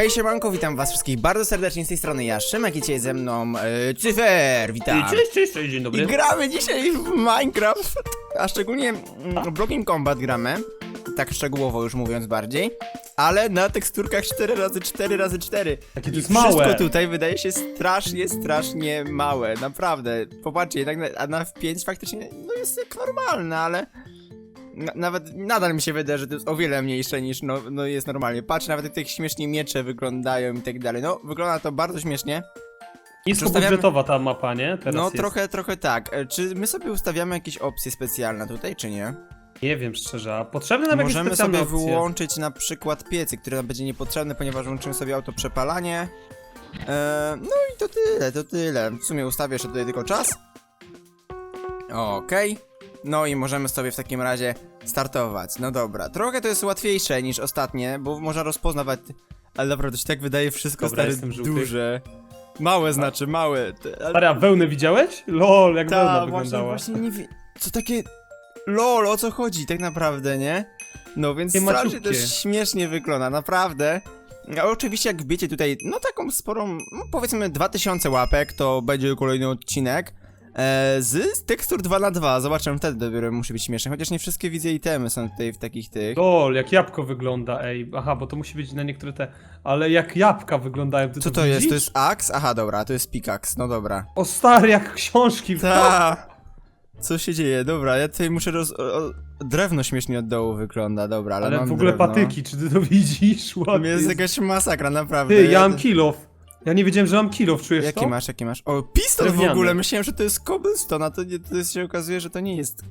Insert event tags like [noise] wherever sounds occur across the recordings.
Hej siemanko, witam was wszystkich bardzo serdecznie z tej strony ja, Szymek i dzisiaj ze mną yy, Cyfer, witam! Cześć, cześć, cześć, dzień dobry. I gramy dzisiaj w Minecraft, a szczególnie mm, Blocking Combat gramy, tak szczegółowo już mówiąc bardziej, ale na teksturkach 4x4x4. Jakie to jest I małe. Wszystko tutaj wydaje się strasznie, strasznie małe, naprawdę. Popatrzcie, tak na, a na F5 faktycznie no jest jak normalne, ale... Na, nawet nadal mi się wydaje, że to jest o wiele mniejsze niż no, no jest normalnie. Patrz, nawet jak tak śmiesznie miecze wyglądają i tak dalej. No, wygląda to bardzo śmiesznie. Niskobudżetowa ta mapa, nie? Teraz no, jest. trochę, trochę tak. E, Czy my sobie ustawiamy jakieś opcje specjalne tutaj, czy nie? Nie wiem szczerze, a potrzebne nam jakieś Możemy specjalne sobie opcje. wyłączyć na przykład piecy, który nam będzie niepotrzebny, ponieważ łączymy sobie autoprzepalanie. E, no i to tyle, to tyle. W sumie ustawię jeszcze tutaj tylko czas. Okej. No i możemy sobie w takim razie startować. No dobra, trochę to jest łatwiejsze niż ostatnie, bo można rozpoznawać... Ale naprawdę się tak wydaje wszystko Dobra, jestem żółty. duże. Małe znaczy, małe. Te- ale- Stary, a wełnę widziałeś? Lol, jak wełna Ta, właśnie, wyglądała. właśnie nie wie... Co takie... LOL, o co chodzi tak naprawdę, nie? No więc Takie strasznie maciupkie. też śmiesznie wygląda, naprawdę. A oczywiście jak wbiecie tutaj, no taką sporą, no powiedzmy 2000 łapek, to będzie kolejny odcinek. E, z tekstur 2 na 2 zobaczymy wtedy dopiero musi być śmieszne, chociaż nie wszystkie widzę itemy są tutaj w takich tych. Lol, jak jabłko wygląda, ej. Aha, bo to musi być na niektóre te... Ale jak jabłka wyglądają, ty Co to jest? To jest axe? Aha, dobra, to jest pickaxe, no dobra. O stary, jak książki. Ta. Co się dzieje? Dobra, ja tutaj muszę roz... O, o, drewno śmiesznie od dołu wygląda, dobra, ale, Ale mam w ogóle drewno. patyki, czy ty to widzisz? To Ładnie jest jakaś masakra, naprawdę. Ty, ja mam kill off. Ja nie wiedziałem, że mam kill off, czujesz Jaki to? masz, jaki masz? O, piston w Drewniany. ogóle! Myślałem, że to jest cobblestone, a to, nie, to się okazuje, że to nie jest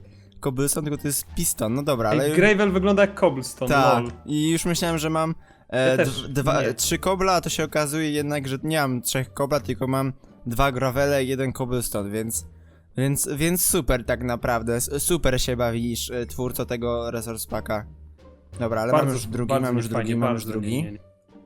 cobblestone, tylko to jest piston. No dobra, ale... Ej, Gravel wygląda jak cobblestone, Tak, lol. i już myślałem, że mam e, Ja też dwa, nie. trzy kobla, a to się okazuje jednak, że nie mam trzech kobla, tylko mam dwa gravele i jeden cobblestone, więc... Więc, więc super tak naprawdę, S- super się bawisz, e, twórco tego resource packa. Dobra, ale mam już drugi, bardzo mam już niefajnie, drugi, mam już bardzo drugi. nie, nie, nie.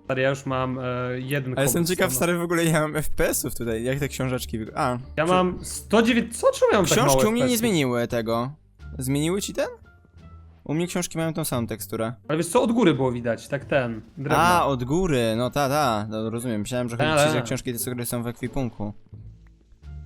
Stary, ja już mam e, jeden Ale jestem ciekaw, stary, w ogóle ja mam FPS-ów tutaj, jak te książeczki wyglądają. A, Ja mam 109... Co? Czemu ja mam tak Książki małe u mnie nie zmieniły tego. Zmieniły ci ten? U mnie książki mają tą samą teksturę. Ale wiesz co, od góry było widać, tak ten, drewno. A, od góry, no ta, ta, no, rozumiem. Myślałem, że chodzi ci, że książki te, które są w ekwipunku.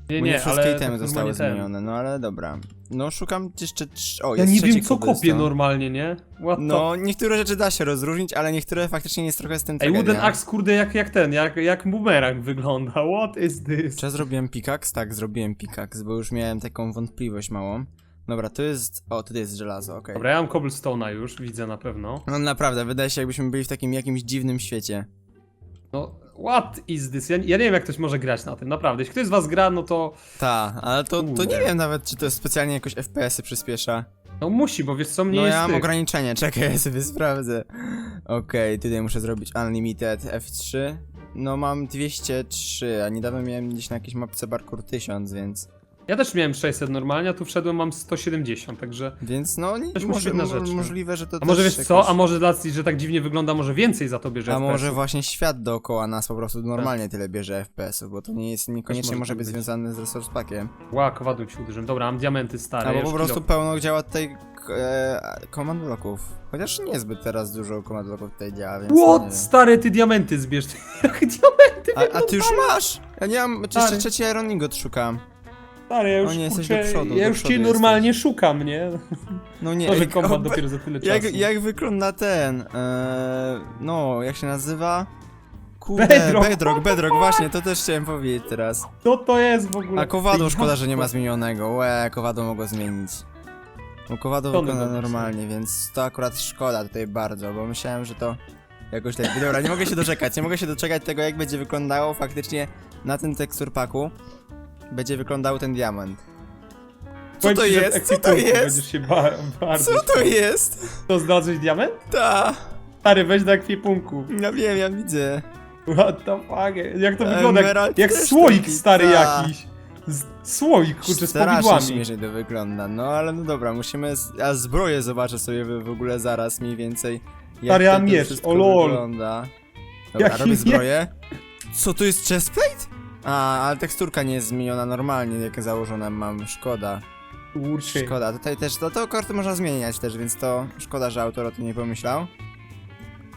Nie, nie nie, wszystkie ale itemy tak zostały normalnie zmienione, no ale dobra. No szukam jeszcze... trz- O, Ja jest nie trzeci wiem co cobblestone. kopię normalnie, nie? What the... No, niektóre rzeczy da się rozróżnić, ale niektóre faktycznie jest trochę z tym Ej, tragedia. Wooden Axe kurde jak, jak ten, jak, jak boomerang wygląda, what is this? Czy ja zrobiłem pickaxe? Tak, zrobiłem pickaxe, bo już miałem taką wątpliwość małą. Dobra, to jest... O, to jest żelazo, okej. Dobra, ja mam cobblestone'a już, widzę na pewno. No naprawdę, wydaje się jakbyśmy byli w takim jakimś dziwnym świecie. No, what is this? Ja, ja nie wiem jak ktoś może grać na tym, naprawdę. Jeśli ktoś z was gra, no to... Ta, ale to, to nie Kurde. wiem nawet, czy to specjalnie jakoś FPS-y przyspiesza. No musi, bo wiesz co, mnie No jest ja mam tych. ograniczenie, [laughs] czekaj, ja sobie sprawdzę. Okej, tutaj muszę zrobić Unlimited F3. No mam 203, a niedawno miałem gdzieś na jakiejś mapce Barkur 1000, więc... Ja też miałem 600 normalnie, a tu wszedłem mam 170, także... Więc no, nie, Też może, być na mo- rzeczy. możliwe, że to A może też wiesz co, jakoś- a może dla że tak dziwnie wygląda, może więcej za to bierze A może FPS-ów. właśnie świat dookoła nas po prostu normalnie tyle bierze FPS-ów, bo to nie jest, niekoniecznie może może tak być być. związane z Resource Packiem. Ła, kowadłem się uderzyłem. Dobra, mam diamenty stare. Albo ja po już prostu kilo- pełno działa tutaj e, command blocków. Chociaż niezbyt teraz dużo command blocków tutaj działa, więc... nie wiem. What? Stare, ty diamenty zbierz. [laughs] Jak diamenty A, a ty już masz! Ja nie mam, jeszcze Stary. trzeci Iron Ingot szukam. Stary, ja już, O nie, jesteś kurczę, do przodu, ja do już przodu cię jesteś. normalnie szukam, nie? No nie, [laughs] To, że jak- kombat dopiero za tyle czasu. jak, jak wygląda ten, e, no, jak się nazywa? Kurde, Bedrock. Bedrock, Bedrock, właśnie, to też chciałem powiedzieć teraz. Co to jest w ogóle? A kowadło szkoda, że nie ma zmienionego, łe, kowadło mogło zmienić. Bo kowadło wygląda normalnie, więc to akurat szkoda tutaj bardzo, bo myślałem, że to jakoś lepiej. Dobra, nie mogę się doczekać, nie mogę się doczekać tego, jak będzie wyglądało faktycznie na tym teksturpaku. Będzie wyglądał ten diament. Co to jest? Co to jest? Się ba bardzo... Co to jest? To znalazłeś diament? Ta, Stary, weź do ekwipunku. ja wiem, ja widzę. What the fuck? Jak to wygląda? Jak, Emerald jak też słoik taki, stary ta. jakiś. Z, słoik, kurczę, z Strasznie powidłami. śmiesznie to wygląda, no ale no dobra, musimy... z- A zbroję zobaczę sobie w, w ogóle zaraz mniej więcej. Jak Stary, a to, to miecz, wszystko o lol. wygląda. Dobra, Jaki robię miecz? zbroję. Co, to jest chestplate? A, ale teksturka nie jest zmieniona normalnie, jak założona mam, szkoda. Kurczę. Szkoda, tutaj też, to, to karty można zmieniać też, więc to szkoda, że autor o tym nie pomyślał.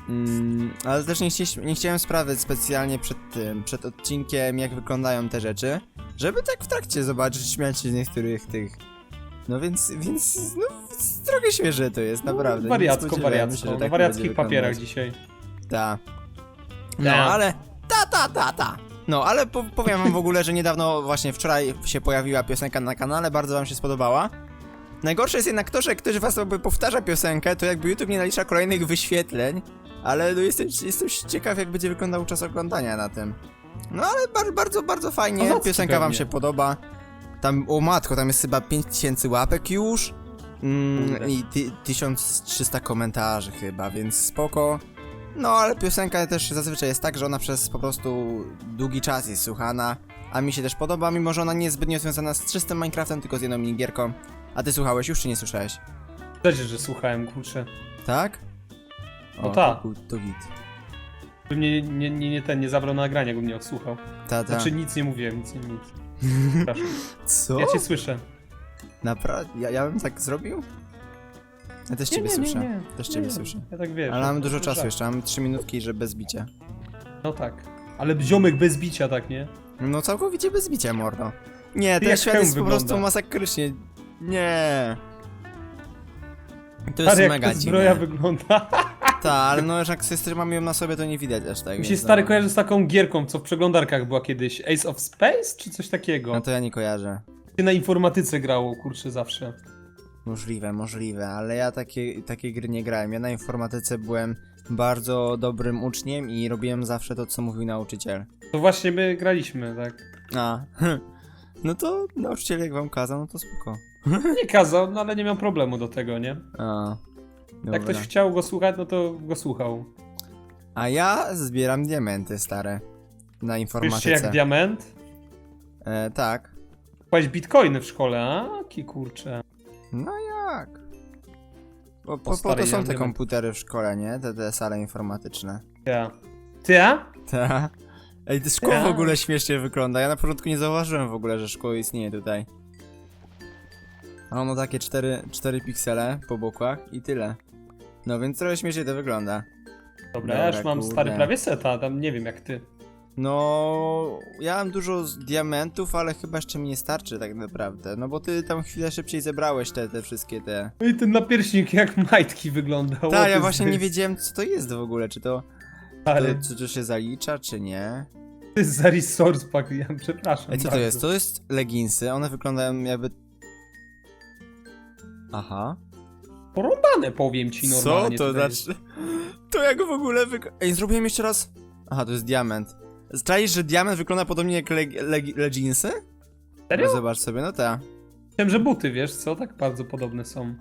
Mm, ale też nie, nie chciałem sprawdzać specjalnie przed tym, przed odcinkiem, jak wyglądają te rzeczy, żeby tak w trakcie zobaczyć, śmiać się z niektórych tych. No więc, więc, no, trochę świeże to jest, naprawdę. nie Wariacko, wariacko. się, że na tak wariackich papierach dzisiaj. Ta. No, Ta. ale. Ta, ta, ta, ta. No, ale po, powiem wam w ogóle, że niedawno, właśnie wczoraj się pojawiła piosenka na kanale, bardzo wam się spodobała. Najgorsze jest jednak to, że jak ktoś was jakby powtarza piosenkę, to jakby YouTube nie nalicza kolejnych wyświetleń, ale no jestem, jestem ciekaw, jak będzie wyglądał czas oglądania na tym. No ale bardzo, bardzo, bardzo fajnie, Kozacki piosenka wam pewnie. się podoba. Tam, o matko, tam jest chyba 5000 łapek już. Mm. I ty, 1300 komentarzy chyba, więc spoko. No, ale piosenka też zazwyczaj jest tak, że ona przez po prostu długi czas jest słuchana, a mi się też podoba, mimo że ona nie jest zbytnio związana z czystym Minecraftem, tylko z jedną minigierką. A ty słuchałeś już, czy nie słyszałeś? Też, że słuchałem, kurczę. Tak? No tak. To, to git. By mnie nie, nie, nie ten, nie zabrał nagrania, jakbym nie odsłuchał. Ta, ta. Znaczy nic nie mówiłem, nic, nie- nic. [laughs] Przepraszam. Co? Ja cię słyszę. Naprawdę? Ja, ja bym tak zrobił? Ja też ciebie słyszę. Też ciebie nie, słyszę. Ja tak wiesz. Ale mam dużo czasu jeszcze, mam 3 minutki, że bez bicia. No tak. Ale ziomek bez bicia, tak, nie? No całkowicie bez bicia, mordo. Nie, ten jak świat hełm jest po prostu masakrycznie... Nie. To jest Stary, jak mega ta zbroja dziwne. wygląda. [laughs] Tak, ale no jak sobie mamy ją na sobie, to nie widać aż tak. Mi się więc stary no. kojarzy z taką gierką, co w przeglądarkach była kiedyś. Ace of Space, czy coś takiego? No to ja nie kojarzę. Się na informatyce grało, kurczę, zawsze. Możliwe, możliwe, ale ja takie, takie gry nie grałem. Ja na informatyce byłem bardzo dobrym uczniem i robiłem zawsze to, co mówił nauczyciel. To właśnie my graliśmy, tak? A, [laughs] no to nauczyciel jak wam kazał, no to spoko. [laughs] Nie kazał, no ale nie miał problemu do tego, nie? A, Jak dobra. ktoś chciał go słuchać, no to go słuchał. A ja zbieram diamenty stare. Na Wiesz się informatyce. jak diament? e, tak. Kupałeś bitcoiny w szkole, a? Ki kurczę. No jak? Bo, po, po stary, to są ja te nie wiem. komputery w szkole, nie? Te, te sale informatyczne. Ja. Ty, a? Ta. Ej, to szkło w Tak. ogóle śmiesznie wygląda. Ja na początku nie zauważyłem w ogóle, że szkło istnieje tutaj. A ono takie 4, 4 piksele po bokach i tyle. No więc trochę śmiesznie to wygląda. Dobra, ja już mam kurde. stary prawie seta, tam nie wiem jak ty. No, ja mam dużo z diamentów, ale chyba jeszcze mi nie starczy tak naprawdę. No bo ty tam chwilę szybciej zebrałeś te, te wszystkie te. No i ten napierśnik jak majtki wyglądał. Tak, ja właśnie nie wiedziałem co to jest w ogóle, czy to, to, Ale czy to się zalicza, czy nie. to jest za resource pack, ja [laughs] przepraszam. Ej, co to bardzo. jest? To jest leginsy, one wyglądają jakby... Aha. Porąbane powiem ci normalnie. Co to tutaj. znaczy? [laughs] To jak w ogóle wygląda... Ej, zrobiłem jeszcze raz... Aha, to jest diament. Czaisz, że diament wygląda podobnie jak leg leg leginsy? Serio? No zobacz sobie, no ta. Myślałem, że buty, wiesz co? Tak bardzo podobne są.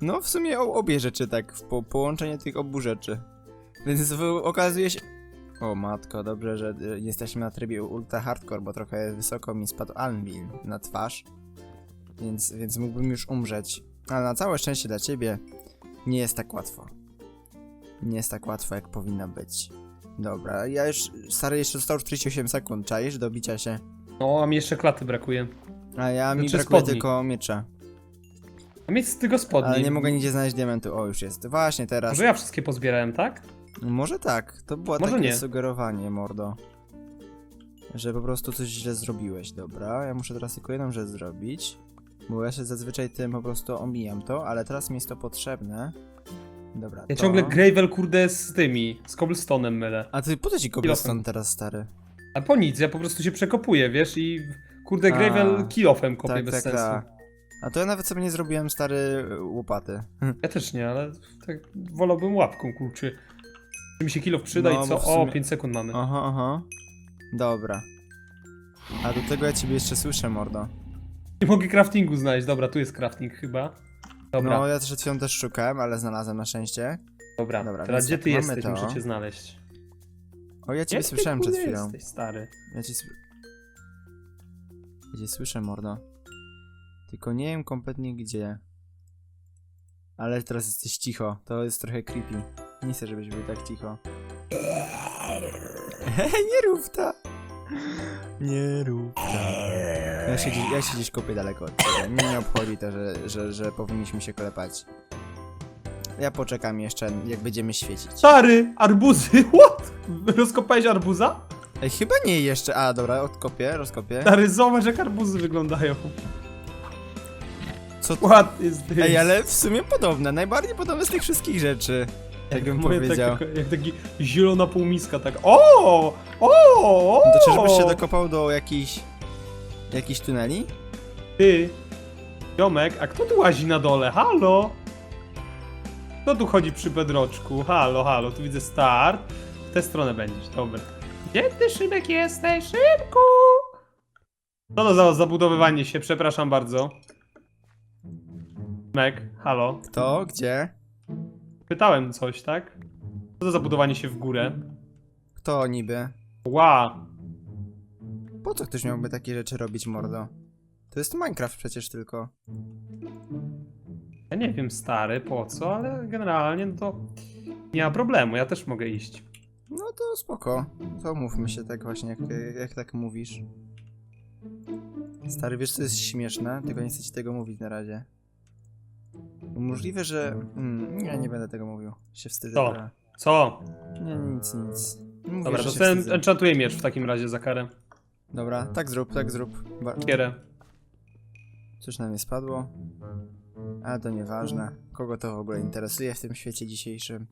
No w sumie o, obie rzeczy tak, w po połączenie tych obu rzeczy. Więc w- okazuje się... O matko, dobrze, że y, jesteśmy na trybie ultra hardcore, bo trochę wysoko mi spadł anvil na twarz. Więc, więc mógłbym już umrzeć. Ale na całe szczęście dla ciebie nie jest tak łatwo. Nie jest tak łatwo, jak powinno być. Dobra, ja już, stary, jeszcze zostało 48 sekund, czaisz, do bicia się. No, a mi jeszcze klaty brakuje. A ja, mi Znaczy brakuje spodni. tylko miecza. A mieć z tego spodni. Ale nie mogę nigdzie znaleźć diamentu. O, już jest. Właśnie teraz. Może ja wszystkie pozbierałem, tak? Może tak, to było Może takie nie. sugerowanie, mordo. Że po prostu coś źle zrobiłeś, dobra. Ja muszę teraz tylko jedną rzecz zrobić. Bo ja się zazwyczaj tym po prostu omijam to, ale teraz mi jest to potrzebne. Dobra, Ja to... ciągle gravel kurde z tymi, z cobblestone'em mylę. A ty po co ci cobblestone teraz, stary? A po nic, ja po prostu się przekopuję, wiesz, i kurde A, gravel kilofem kopię Tak, bez tak, sensu. tak. A to ja nawet sobie nie zrobiłem, stary, łopaty. [laughs] Ja też nie, ale tak wolałbym łapką, kurczę. Czy mi się kilof przyda No, i bo co? w O, sumie- 5 sekund mamy. Aha, aha. Dobra. A do tego ja ciebie jeszcze słyszę, mordo. Nie mogę craftingu znaleźć, dobra, tu jest crafting chyba. Dobra, No, ja przed chwilą też szukałem, ale znalazłem na szczęście. dobra. dobra, Teraz więc gdzie tak, ty mamy jesteś? to. Muszę cię znaleźć. O, ja ciebie Gdzie ty, słyszałem przed kurde, chwilą. jesteś, stary. Ja cię, sły- ja cię słyszę, mordo. Tylko nie wiem kompletnie gdzie. Ale teraz jesteś cicho. To jest trochę creepy. Nie chcę, żebyś był tak cicho. [laughs] nie rób tak! Nie rób tak. Ja się, gdzieś- ja się gdzieś kopię daleko od ciebie. Mnie nie obchodzi to, że, że, że powinniśmy się klepać. ja poczekam jeszcze, jak będziemy świecić. Stary, arbuzy, [laughs] what? Rozkopałeś arbuza? Ej, chyba nie jeszcze. A, dobra, odkopię, rozkopię. Stary, zobacz jak arbuzy wyglądają. Co What is this? Ej, ale w sumie podobne, najbardziej podobne z tych wszystkich rzeczy. Jak bym powiedział. Tak, jak taki zielona półmiska, tak. O! O! o! To czyżbyś się dokopał do jakichś... jakichś tuneli? Ty, Jomek, a kto tu łazi na dole? Halo? Kto tu chodzi przy bedroczku? Halo, halo, tu widzę start. W tę stronę będziesz, dobra. Gdzie ty, Szybek, jesteś? Szybku! Co to za zabudowywanie się? Przepraszam bardzo. Mek, halo. Kto? Gdzie? Pytałem coś, tak? Co to zabudowanie się w górę? Kto niby? Ła! Po co ktoś miałby takie rzeczy robić, mordo? To jest Minecraft przecież tylko. Ja nie wiem, stary, po co, ale generalnie no to nie ma problemu, ja też mogę iść. No to spoko. To mówmy się tak właśnie, jak, jak tak mówisz. Stary, wiesz co jest śmieszne? Tylko nie chcę ci tego mówić na razie. Możliwe, że... Mm, nie, nie będę tego mówił. Się wstydzę. Co? trochę. Co? Nie, nic, nic. Mówię, Dobra, że to się ten wstydzę. enchantuję miecz w takim razie za karę. Dobra, tak zrób, tak zrób. Ba Kierę. Coś na mnie spadło. Ale to nieważne. Kogo to w ogóle interesuje w tym świecie dzisiejszym?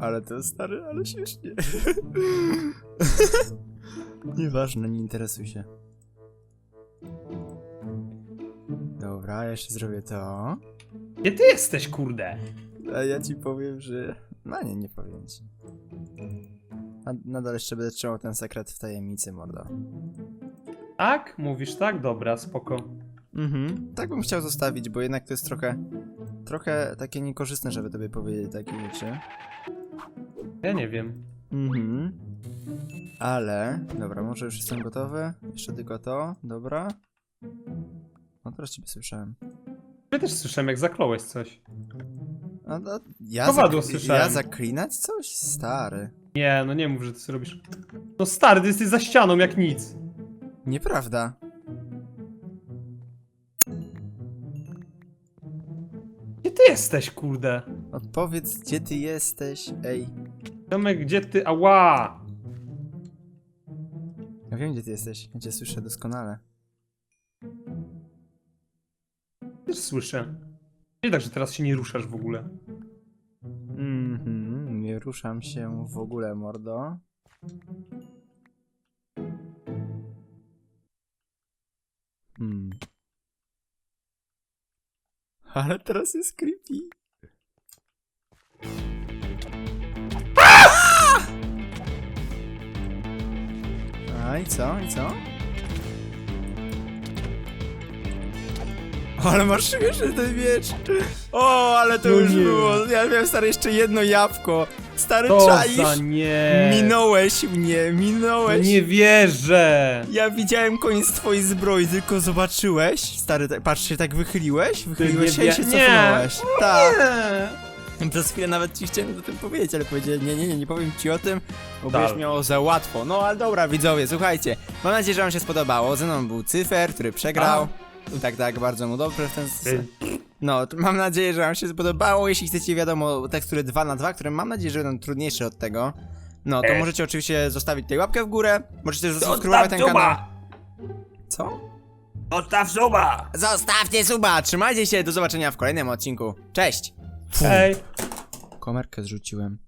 Ale to stary, ale śmiesznie. [laughs] nieważne, nie interesuj się. Dobra, jeszcze zrobię to. Gdzie ty jesteś, kurde? A ja ci powiem, że... No nie, nie powiem ci. Nadal jeszcze będę trzymał ten sekret w tajemnicy, mordo. Tak? Mówisz tak? Dobra, spoko. Mhm. Tak bym chciał zostawić, bo jednak to jest trochę. Trochę takie niekorzystne, żeby tobie powiedzieć takie rzeczy. Ja nie wiem. Mhm. Ale. Dobra, może już jestem gotowy. Jeszcze tylko to. Dobra. No teraz ciebie słyszałem. Ja też słyszałem, jak zakląłeś coś. A, no, ja, Kowadło słyszałem. ja zaklinać coś? Stary. Nie, no nie mów, że ty sobie robisz. No stary, ty jesteś za ścianą jak nic. Nieprawda. Gdzie ty jesteś, kurde? Odpowiedz, gdzie ty jesteś. Ej. Tomek, gdzie ty? Ała! Ja wiem, gdzie ty jesteś. Ja cię słyszę doskonale. Też słyszę. Nie tak, że teraz się nie ruszasz w ogóle. Mhm. Nie ruszam się w ogóle, mordo. Hmm. Ale teraz jest creepy. A i co? I co? Ale masz śmieszny ten miecz. O, ale to No już nie. było. Ja miałem stary jeszcze jedno jabłko. Stary To czaisz? za nie! Minąłeś mnie, minąłeś. Nie wierzę! Ja widziałem koniec twojej zbroi, tylko zobaczyłeś. Stary, tak- patrz się, tak wychyliłeś? Wychyliłeś się nie i się wie- cofnąłeś. nie. Tak. Nie. Przez chwilę nawet ci chciałem o tym powiedzieć, ale powiedziałem, nie, nie, nie, nie powiem ci o tym, bo Tak. będziesz miało za łatwo. No ale dobra, widzowie, słuchajcie. Mam nadzieję, że wam się spodobało. Ze mną był Cyfer, który przegrał. Tak, tak, bardzo mu dobrze w ten sposób. No, mam nadzieję, że wam się spodobało. Jeśli chcecie, wiadomo, tekstury 2 na 2 które mam nadzieję, że będą trudniejsze od tego. No, to Ej. możecie oczywiście zostawić tutaj łapkę w górę. Możecie też zasubskrybować ten kanał. Co? Odstaw suba! Zostawcie suba! Trzymajcie się, do zobaczenia w kolejnym odcinku. Cześć! Hej! Komerkę zrzuciłem.